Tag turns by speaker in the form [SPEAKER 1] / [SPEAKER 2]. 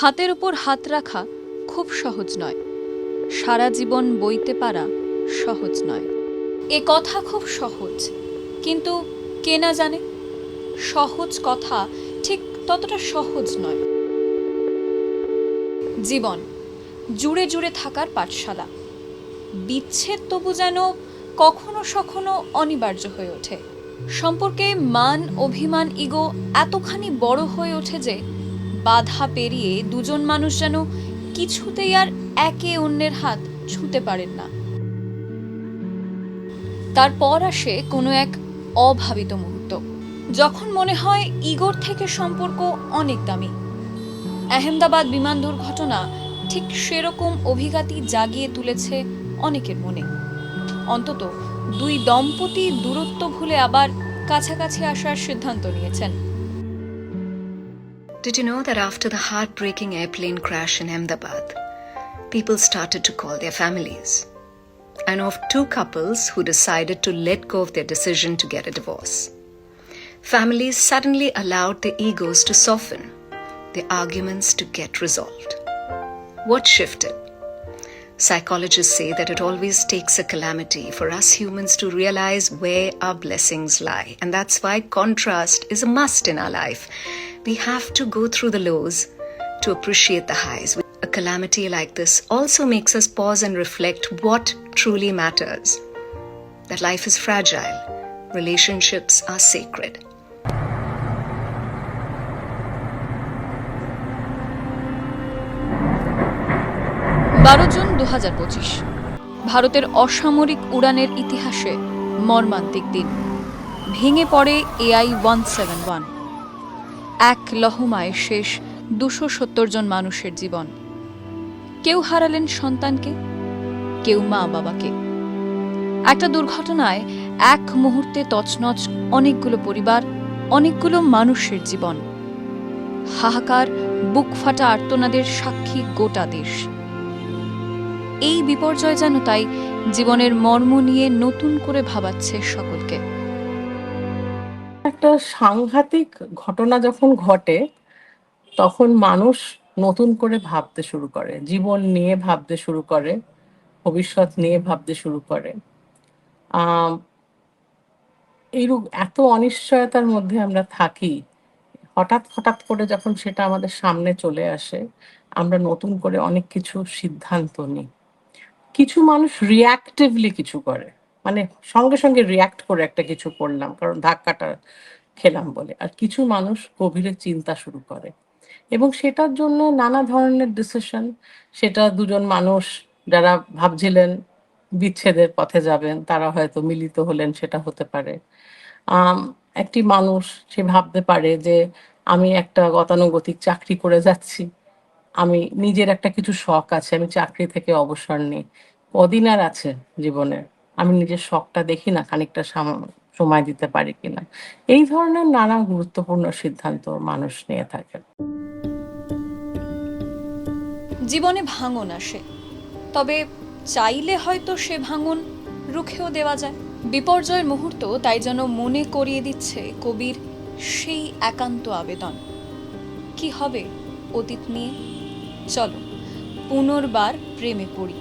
[SPEAKER 1] হাতের উপর হাত রাখা খুব সহজ নয়। সারা জীবন বইতে পারা সহজ নয়। এ কথা খুব সহজ, কিন্তু কে না জানে? সহজ কথা ঠিক ততটা সহজ নয়। জীবন, জুড়ে জুড়ে থাকার পাঠশালা। বিচ্ছেদ তবু যেন কখনো সখনো অনিবার্য হয়ে ওঠে। সম্পর্কে মান, অভিমান, ইগো এতখানি বড় হয়ে ওঠে যে বাধা পেরিয়ে দুজন মানুষ যেন কিছুতেই আর একে অন্যের হাত ছুঁতে পারেন না। তারপর আসে কোনো এক অভাবিত মুহূর্ত, যখন মনে হয় ইগোর থেকে সম্পর্ক অনেক দামি। আহমেদাবাদ বিমান দুর্ঘটনা ঠিক সেরকম অভিঘাতই জাগিয়ে তুলেছে অনেকের মনে। অন্তত দুই দম্পতি দূরত্ব ভুলে আবার কাছাকাছি আসার সিদ্ধান্ত নিয়েছেন।
[SPEAKER 2] Did you know that after the heartbreaking airplane crash in Ahmedabad, people started to call their families? I know of two couples who decided to let go of their decision to get a divorce. Families suddenly allowed their egos to soften, their arguments to get resolved. What shifted? Psychologists say that it always takes a calamity for us humans to realize where our blessings lie. And that's why contrast is a must in our life. We have to go through the lows to appreciate the highs. A calamity like this also makes us pause and reflect what truly matters. That life is fragile, relationships are sacred.
[SPEAKER 1] বারো June দু হাজার পঁচিশ। ভারতের অসামরিক উড়ানের ইতিহাসে মর্মান্তিক দিন। ভেঙে পড়ে এআই ওয়ান সেভেন ওয়ান। এক লহমায় শেষ দুশো সত্তর জন মানুষের জীবন। কেউ হারালেন সন্তানকে, কেউ মা বাবাকে একটা দুর্ঘটনায় এক মুহূর্তে তছনছ অনেকগুলো পরিবার, অনেকগুলো মানুষের জীবন। হাহাকার বুক ফাটা আর্তনাদের সাক্ষী গোটা দেশ। এই বিপর্যয় যেন তাই জীবনের মর্ম নিয়ে নতুন করে ভাবাচ্ছে সকলকে।
[SPEAKER 3] একটা সাংঘাতিক ঘটনা যখন ঘটে, তখন মানুষ নতুন করে ভাবতে শুরু করে। জীবন নিয়ে ভাবতে শুরু করে, ভবিষ্যৎ নিয়ে ভাবতে শুরু করে। এইরূপ এত অনিশ্চয়তার মধ্যে আমরা থাকি, হঠাৎ হঠাৎ করে যখন সেটা আমাদের সামনে চলে আসে, আমরা নতুন করে অনেক কিছু সিদ্ধান্ত নিই। কিছু মানুষ রিয়াক্টিভলি কিছু করে। মানে সঙ্গে সঙ্গে রিয়াক্ট করে একটা কিছু করলাম, কারণ ধাক্কাটা খেলাম বলে। আর কিছু মানুষ গভীরে চিন্তা শুরু করে। এবং সেটার জন্য নানা ধরনের ডিসিশন সেটা দুজন মানুষ যারা ভাবছিলেন বিচ্ছেদের পথে যাবেন, তারা হয়তো মিলিত হলেন, সেটা হতে পারে। একটি মানুষ সে ভাবতে পারে যে, আমি একটা গতানুগতিক চাকরি করে যাচ্ছি। আমি নিজের একটা কিছু শখ আছে, আমি চাকরি থেকে অবসর নিই। কদিন আর আছে জীবনে। আমি নিজের শখটা দেখি না, খানিকটা সময় দিতে পারি কিনা। এই ধরনের নানা গুরুত্বপূর্ণ সিদ্ধান্ত মানুষ নিয়ে থাকে।
[SPEAKER 1] জীবনে ভাঙন আসে। তবে চাইলে হয়তো সে ভাঙন রুখেও দেওয়া যায়। বিপর্যয়ের মুহূর্ত তাই যেন মনে করিয়ে দিচ্ছে কবির সেই একান্ত আবেদন। কি হবে অতীত নিয়ে? চলো, পুনর্বার প্রেমে পড়ি।